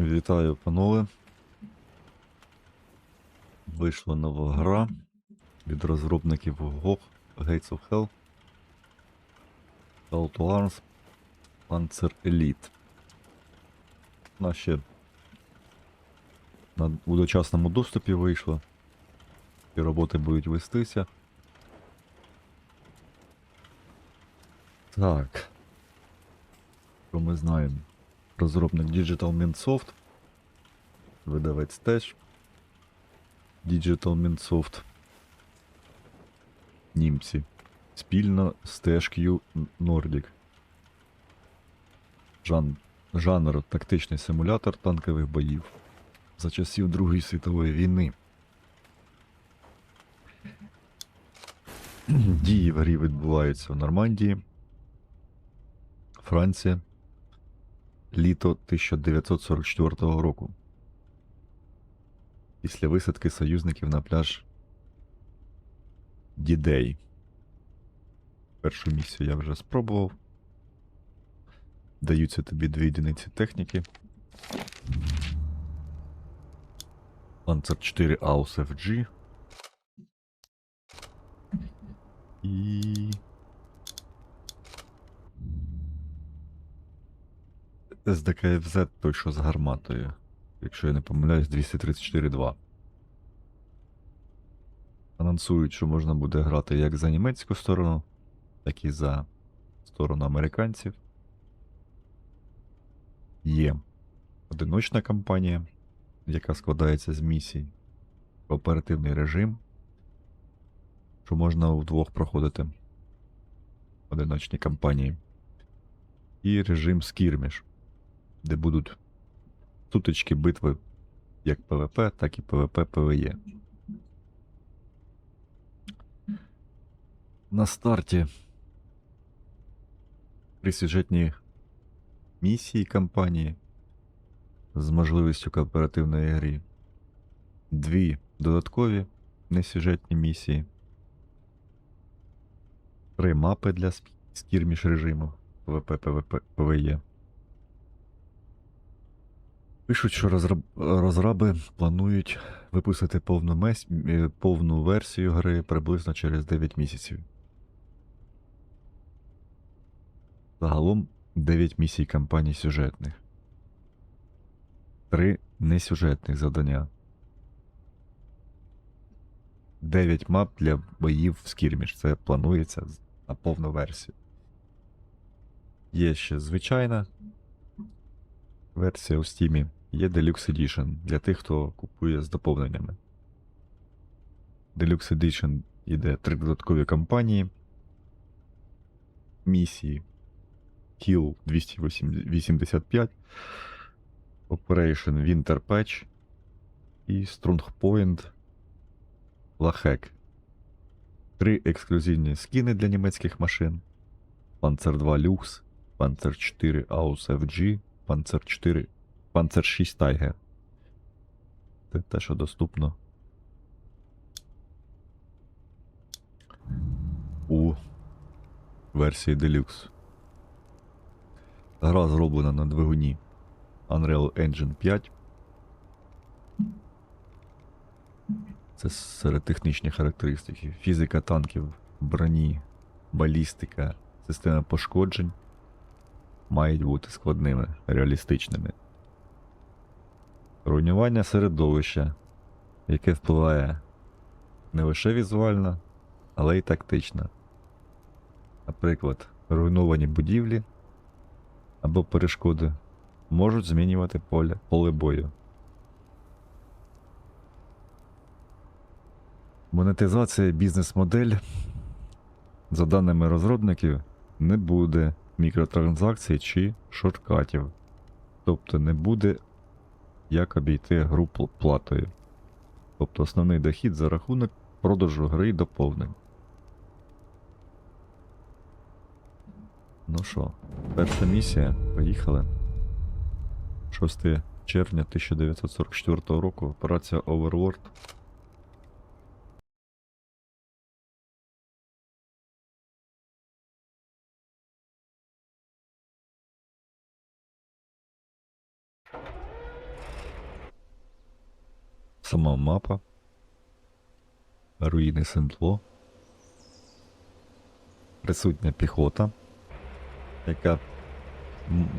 Вітаю, панове. Вийшла нова гра від розробників GOG Gates of Hell. Call to Arms Panzer Elite. Вона ще на у доступі вийшла. І роботи будуть вестися. Так. Що ми знаємо? Розробник Digital Mint Soft. Видавець теж. Digital Mint Soft. Німці. Спільно з THQ Nordic. Жан... Жанр тактичний симулятор танкових боїв. За часів Другої світової війни. Дії в грі відбуваються в Нормандії. Франція літо 1944 року. Після висадки союзників на пляж Дідей. Першу місію я вже спробував. Даються тобі дві одиниці техніки. Panzer 4 Aus FG. І СДКФЗ той, що з гарматою. Якщо я не помиляюсь, 234.2. Анонсують, що можна буде грати як за німецьку сторону, так і за сторону американців. Є одиночна кампанія, яка складається з місій, кооперативний режим, що можна вдвох проходити одиночні кампанії. І режим скірміш, де будуть сутички битви як ПВП, так і ПВП ПВЕ. На старті при сюжетній місії кампанії з можливістю кооперативної гри. Дві додаткові несюжетні місії. Три мапи для скірміш режиму ПВП, ПВП, ПВЕ. Пишуть, що розраб... розраби планують випустити повну, мес... е, повну версію гри приблизно через 9 місяців. Загалом 9 місій кампаній сюжетних. 3 несюжетних завдання. 9 мап для боїв в скірміш. Це планується на повну версію. Є ще звичайна версія у Steam. Є Deluxe Edition для тих, хто купує з доповненнями. Deluxe Edition йде три додаткові кампанії. Місії Kill 285, Operation Winter Patch і Strongpoint Lachek. Три ексклюзивні скіни для німецьких машин. Panzer 2 Lux, Panzer 4 Aus FG, Panzer 4, Panzer 6 Tiger. Це те, що доступно. У версії Deluxe. Гра зроблена на двигуні Unreal Engine 5. Це серед технічних характеристик. Фізика танків, броні, балістика, система пошкоджень мають бути складними, реалістичними. Руйнування середовища, яке впливає не лише візуально, але й тактично. Наприклад, руйновані будівлі або перешкоди можуть змінювати поле, поле бою. Монетизація бізнес-модель, за даними розробників, не буде мікротранзакцій чи шорткатів. Тобто не буде як обійти гру платою. Тобто основний дохід за рахунок продажу гри і доповнень. Ну що, перша місія. Поїхали. 6 червня 1944 року. Операція Overlord. Сама мапа. Руїни Сентло. Присутня піхота, яка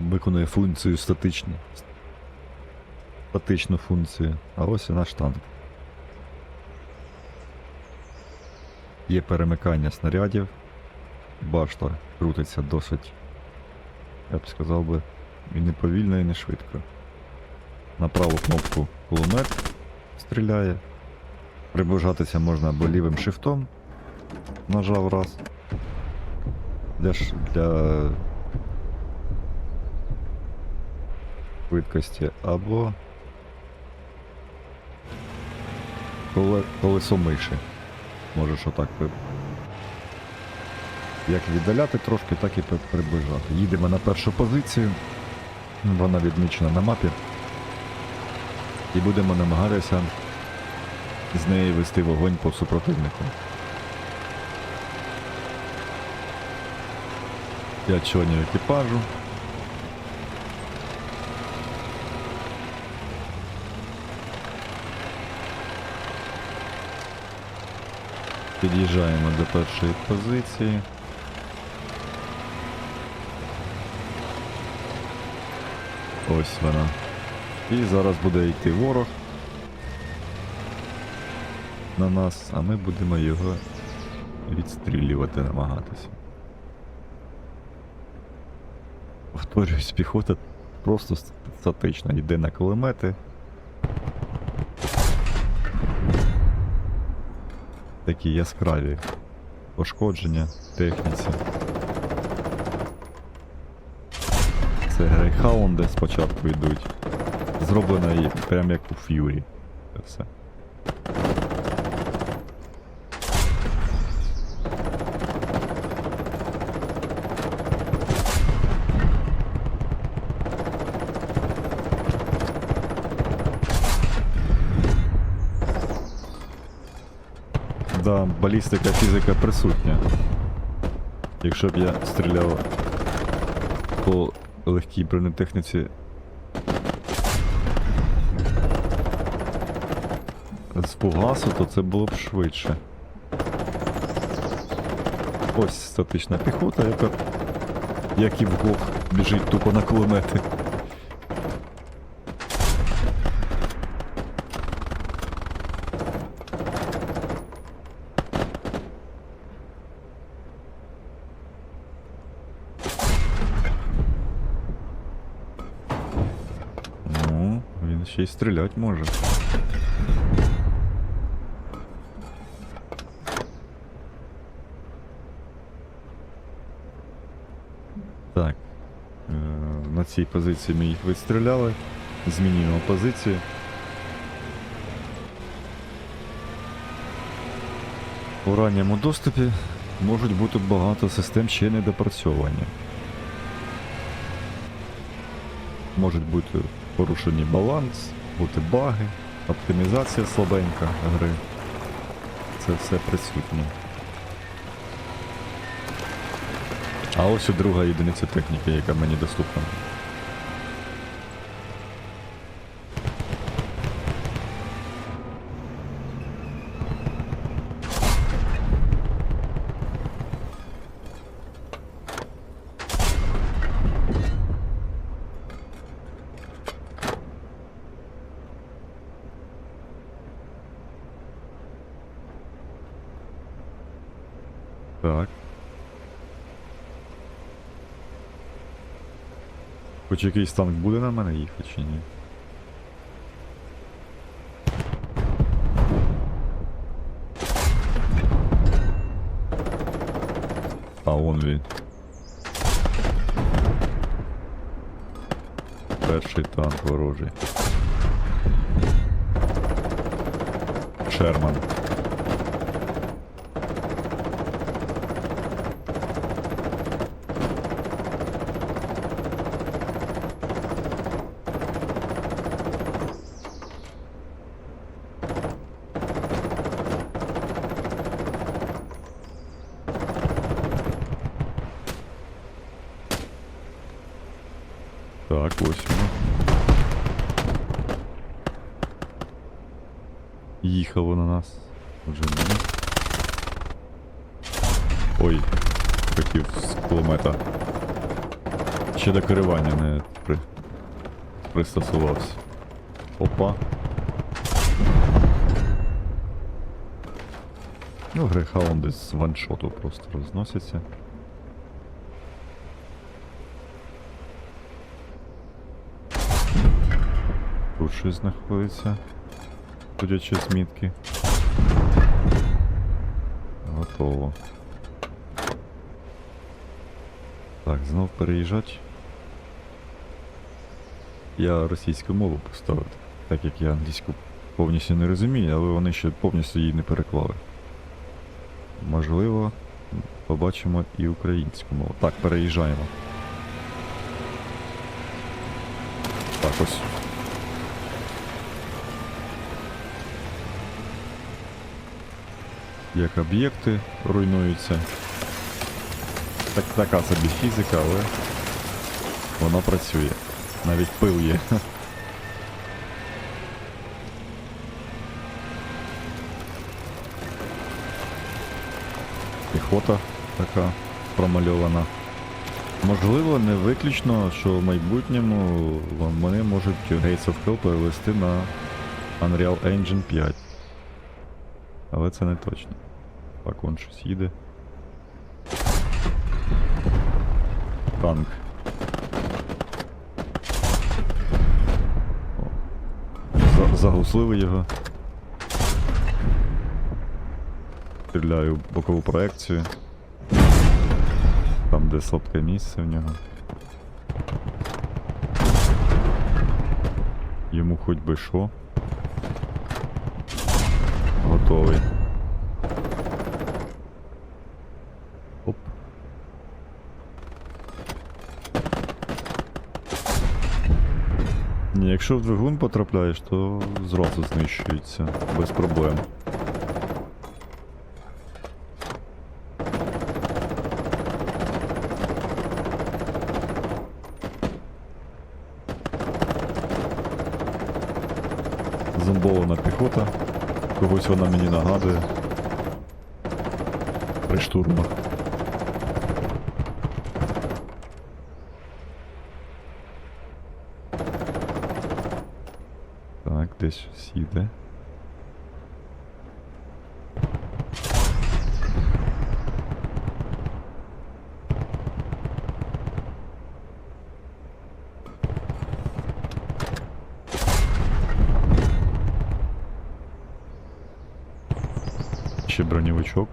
виконує функцію статичну. Статичну функцію. А ось і наш танк. Є перемикання снарядів. Башта крутиться досить, я б сказав би, і не повільно, і не швидко. На праву кнопку кулемет стріляє. Приближатися можна або лівим шифтом. Нажав раз. Для, для швидкості, або коле... колесо миші. Можеш отак як віддаляти трошки, так і приближати. Їдемо на першу позицію. Вона відмічена на мапі. І будемо намагатися з неї вести вогонь по супротивнику. П'ять членів екіпажу. Під'їжджаємо до першої позиції. Ось вона. І зараз буде йти ворог на нас, а ми будемо його відстрілювати, намагатися. Повторюсь, піхота просто ст- статична. Йде на кулемети. Такі яскраві пошкодження техніці. Це грейхаунди спочатку йдуть. Зроблено прям як у Ф'юрі. Це все. Да, балістика, фізика присутня. Якщо б я стріляв по легкій бронетехніці з фугасу, то це було б швидше. Ось статична піхота, яка, як і вгох, біжить тупо на кулемети. Ну, він ще й стріляти може. Цій позиції ми їх відстріляли. Змінюємо позицію. У ранньому доступі можуть бути багато систем ще недопрацьовані. Можуть бути порушені баланс, бути баги, оптимізація слабенька гри. Це все присутнє. А ось і друга єдиниця техніки, яка мені доступна. Так. Хоч якийсь танк буде на мене їхати чи ні? А он він. Перший танк ворожий. Шерман. Так, ось воно. Їхало на нас. Вже ні. Ой, хотів з кулемета. Ще до керування не при... пристосувався. Опа. Ну, грейхаунди з ваншоту просто розносяться. Тут щось знаходиться. Судячи з мітки. Готово. Так, знов переїжджати. Я російську мову поставив, так як я англійську повністю не розумію, але вони ще повністю її не переклали. Можливо, побачимо і українську мову. Так, переїжджаємо. Так, ось. Як об'єкти руйнуються. Так, така собі фізика, але вона працює. Навіть пил є. Піхота така промальована. Можливо, не виключно, що в майбутньому вони можуть Gates of Hell перевести на Unreal Engine 5. Але це не точно. Так, вон щось їде. Танк. О. За- Загуслили його. Стріляю в бокову проекцію. Там, де слабке місце в нього. Йому хоч би що. Готовий. Якщо в двигун потрапляєш, то зразу знищується без проблем. Зомбована піхота. Когось вона мені нагадує. При штурмах. Десь щось їде. Ще броневичок.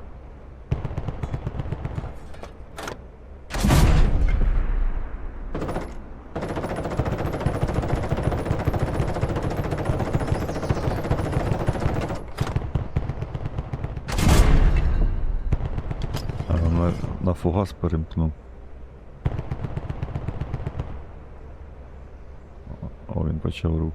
На, на фугас перемкнув. О, він почав рух.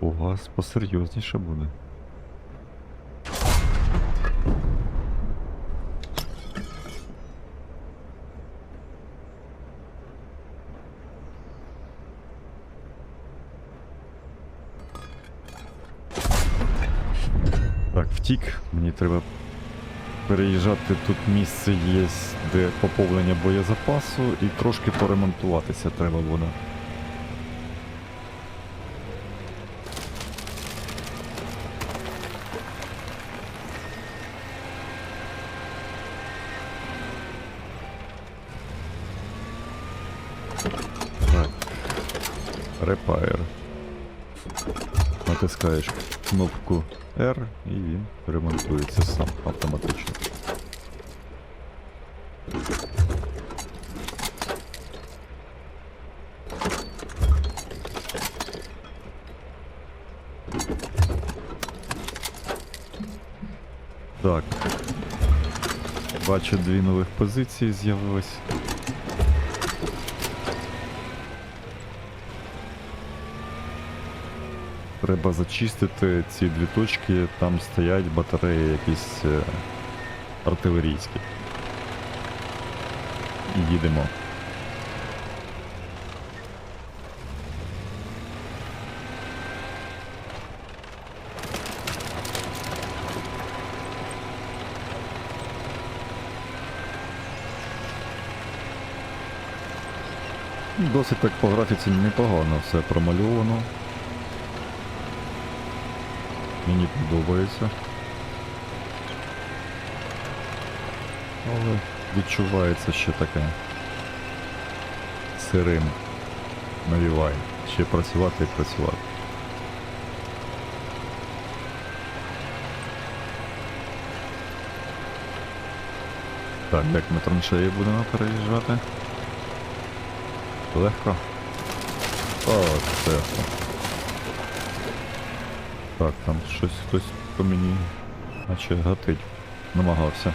У посерйозніше буде. Так, втік. Мені треба переїжджати. Тут місце є, де поповнення боєзапасу, і трошки поремонтуватися треба буде. Так. R і він ремонтується сам автоматично. Так. Бачу дві нових позиції з'явилось. Треба зачистити ці дві точки, там стоять батареї якісь е, артилерійські. Їдемо. Досить так по графіці непогано все промальовано. Мені подобається. Але відчувається ще таке. Сирим. Навівай. Ще працювати і працювати. Так, як ми траншеї будемо переїжджати? Легко? О, це. Так, там щось хтось по мені наче гатить. Намагався.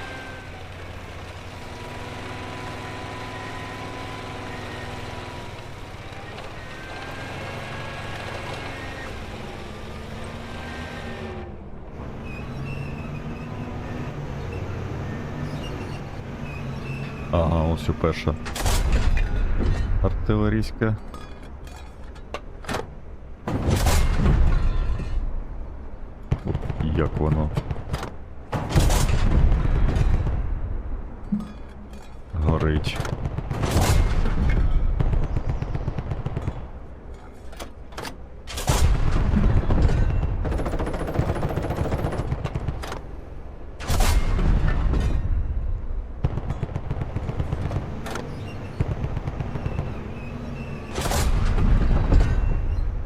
Ага, ось і перша. Артилерійська. Як воно? Горить.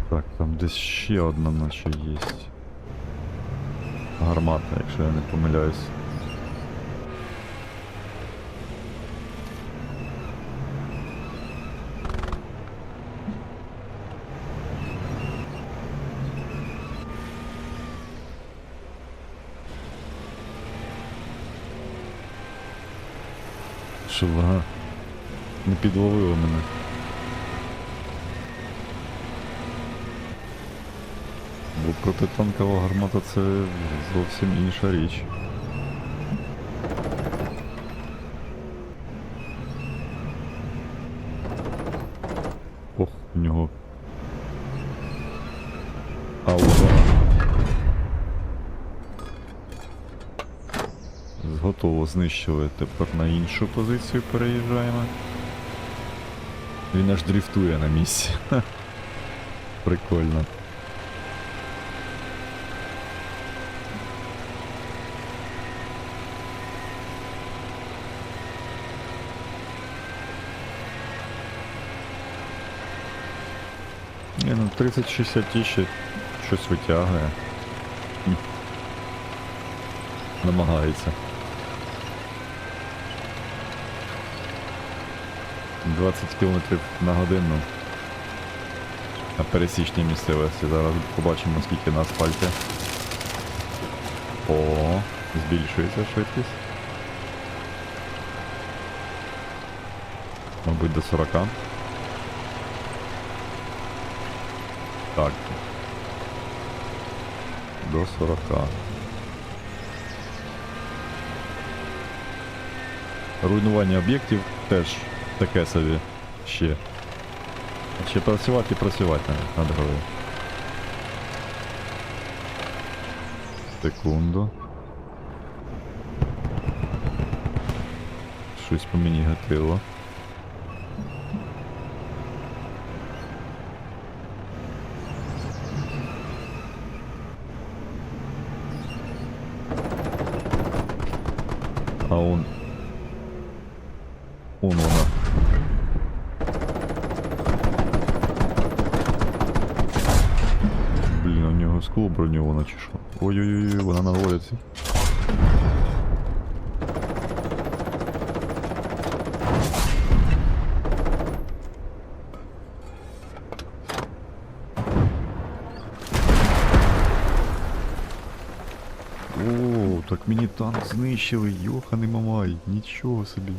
Так, там десь ще одна наче є. Гармата, якщо я не помиляюсь. Що ага. Не підловило мене. Бо протитанкова гармата це зовсім інша річ. Ох, у нього. Аура. Готово знищили. Тепер на іншу позицію переїжджаємо. Він аж дріфтує на місці. Прикольно. Ні, ну 30-60 тисяч щось витягує. Намагається. 20 км на годину. На пересічній місцевості. Зараз побачимо скільки на асфальті. О, збільшується швидкість. Мабуть, до 40. Так. До 40. Руйнування об'єктів теж таке собі ще. Ще працювати і працювати над головою. Секунду. Щось по мені гатило. А он... Он вона. Блін, у нього скло броньовано чи що. Ой-ой-ой, вона на вулиці. Так мені танк знищили, йоханий мамай, нічого собі.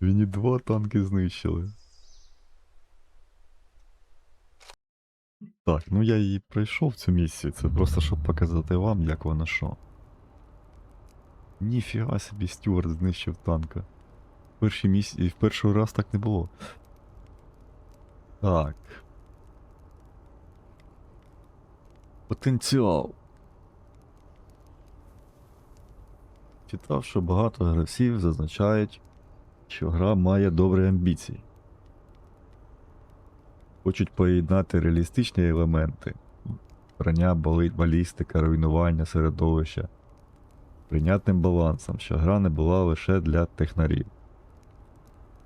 Мені два танки знищили. Так, ну я її пройшов цю місію. Це просто щоб показати вам, як воно що. Ніфіга собі Стюарт знищив танка. В першій місії, в перший раз так не було. Так. Потенціал. Читав, що багато гравців зазначають, що гра має добрі амбіції. Хочуть поєднати реалістичні елементи броня, балістика, руйнування середовища прийнятним балансом, що гра не була лише для технарів.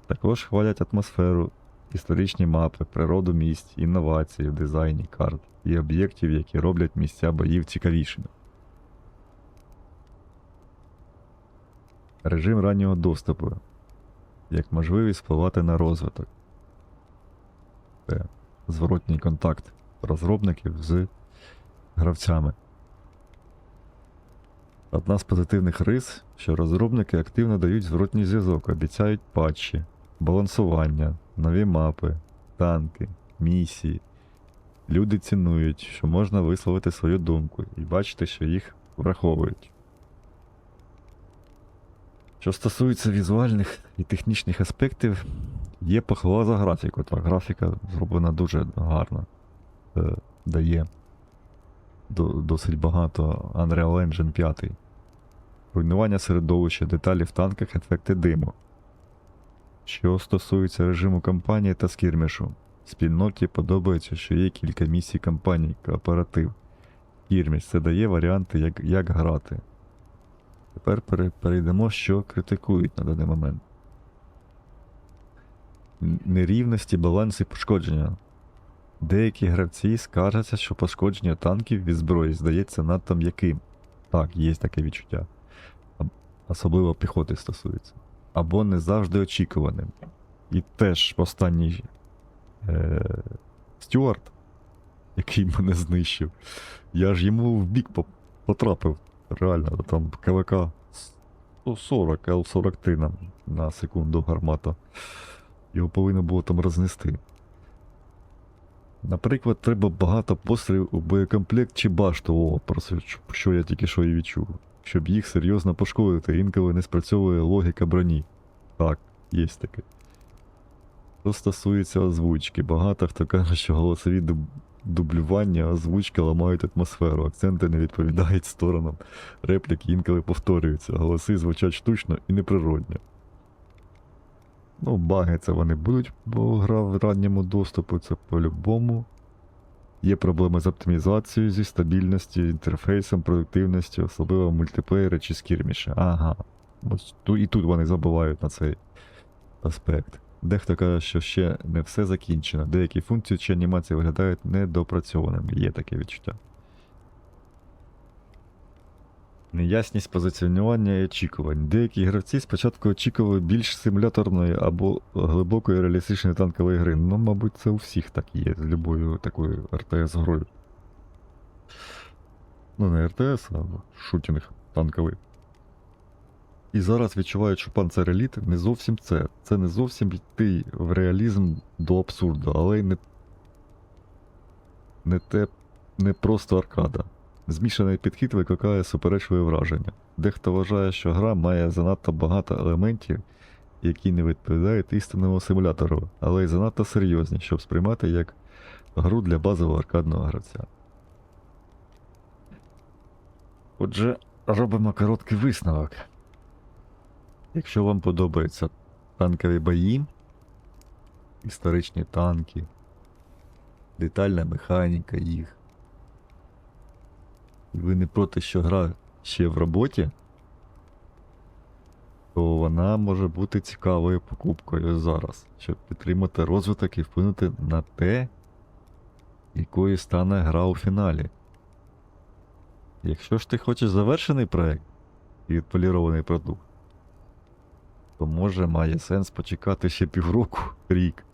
Також хвалять атмосферу, історичні мапи, природу місць, інновації в дизайні карт і об'єктів, які роблять місця боїв цікавішими. Режим раннього доступу як можливість впливати на розвиток. Це зворотній контакт розробників з гравцями. Одна з позитивних рис, що розробники активно дають зворотній зв'язок, обіцяють патчі, балансування, нові мапи, танки, місії. Люди цінують, що можна висловити свою думку і бачити, що їх враховують. Що стосується візуальних і технічних аспектів, є похвала за графіку. Так, графіка зроблена дуже гарно. Е, дає до, досить багато Unreal Engine 5. Руйнування середовища, деталі в танках, ефекти диму. Що стосується режиму кампанії та скірмішу, спільноті подобається, що є кілька місій кампаній, кооператив. Кірміш це дає варіанти, як, як грати. Тепер перейдемо, що критикують на даний момент. Нерівності, баланс і пошкодження. Деякі гравці скаржаться, що пошкодження танків від зброї здається надто м'яким. Так, є таке відчуття. Особливо піхоти стосується. Або не завжди очікуваним. І теж останній е- Стюарт, який мене знищив, я ж йому в бік потрапив. Реально, там КВК 140 Л-43 на, на секунду гармата. Його повинно було там рознести. Наприклад, треба багато пострілів у боєкомплект чи башту, о, про що я тільки що і відчув. Щоб їх серйозно пошкодити, інколи не спрацьовує логіка броні. Так, є таке. Що стосується озвучки, багато хто каже, що голосові дуб- дублювання, озвучки ламають атмосферу, акценти не відповідають сторонам, репліки інколи повторюються, голоси звучать штучно і неприродньо. Ну, баги це вони будуть, бо гра в ранньому доступу, це по-любому. Є проблеми з оптимізацією, зі стабільністю, інтерфейсом, продуктивністю, особливо мультиплеєри чи скірміші. Ага. І тут вони забувають на цей аспект. Дехто каже, що ще не все закінчено. Деякі функції чи анімації виглядають недопрацьованими. Є таке відчуття. Неясність позиціонування і очікувань. Деякі гравці спочатку очікували більш симуляторної або глибокої реалістичної танкової гри. Ну, мабуть, це у всіх так є з любою такою РТС-грою. Ну, не РТС, а шутінг танковий. І зараз відчувають, що Panzer Elite не зовсім це. Це не зовсім йти в реалізм до абсурду, але й не, не те, не просто аркада. Змішаний підхід викликає суперечливе враження. Дехто вважає, що гра має занадто багато елементів, які не відповідають істинному симулятору, але й занадто серйозні, щоб сприймати як гру для базового аркадного гравця. Отже, робимо короткий висновок. Якщо вам подобаються танкові бої, історичні танки, детальна механіка їх, ви не проти, що гра ще в роботі, то вона може бути цікавою покупкою зараз, щоб підтримати розвиток і вплинути на те, якою стане гра у фіналі. Якщо ж ти хочеш завершений проект і відполірований продукт, то може має сенс почекати ще півроку, рік.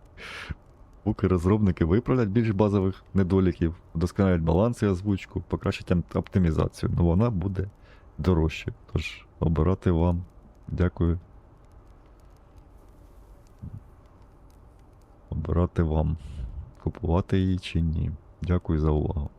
Поки розробники виправлять більш базових недоліків, вдосконалять баланс і озвучку, покращать ем- оптимізацію, але вона буде дорожче. Тож, обирати вам. Дякую. Обирати вам. Купувати її чи ні. Дякую за увагу.